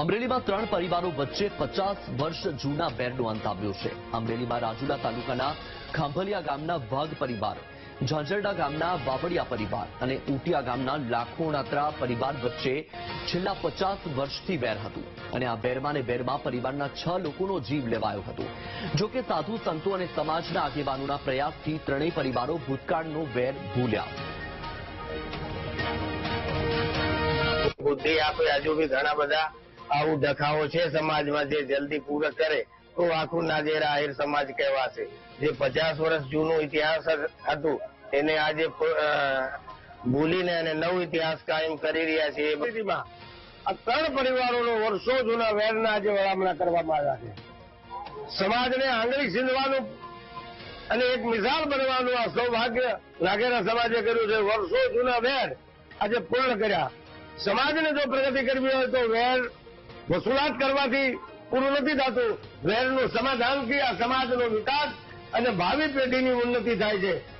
અમરેલીમાં ત્રણ પરિવારો વચ્ચે પચાસ વર્ષ જૂના વેરનો અંત આવ્યો છે. અમરેલીમાં રાજુલા તાલુકાના ખાંભલિયા ગામના વાઘ પરિવાર, ઝાંઝરડા ગામના વાવડિયા પરિવાર અને ઉટિયા ગામના લાખોણાત્રા પરિવાર વચ્ચે છેલ્લા પચાસ વર્ષથી વેર હતું અને આ વેરમાં ને વેરમાં પરિવારના છ લોકોનો જીવ લેવાયો હતો. જો કે સાધુ, સંતો અને સમાજના આગેવાનોના પ્રયાસથી ત્રણેય પરિવારો ભૂતકાળનો વેર ભૂલ્યા. બુદ્ધિ આપે, હજુ બી ઘણા બધા આવું ડખાઓ છે સમાજમાં જે જલ્દી પૂરક કરે, તો આખું નાજેરા આહિર સમાજ કહેવાશે. જે પચાસ વર્ષ જૂનો ઇતિહાસ હતું એને આજે ભૂલીને અને નવો ઇતિહાસ કાયમ કરી રહ્યા છે આ ત્રણ પરિવારોનો વર્ષો જૂના વેરના આજે વળામણા કરવામાં આવ્યા છે. સમાજને આંગળી સીંધવાનું અને એક મિસાલ બનવાનું આ સૌભાગ્ય લાગેલા સમાજે કર્યું છે. વર્ષો જૂના વેર આજે પૂર્ણ કર્યા. સમાજને જો પ્રગતિ કરવી હોય તો વેર વસૂલાત કરવાથી પૂરું નથી થતું. વેરનું સમાધાનથી આ સમાજનો વિકાસ અને ભાવિ પેઢીની ઉન્નતિ થાય છે.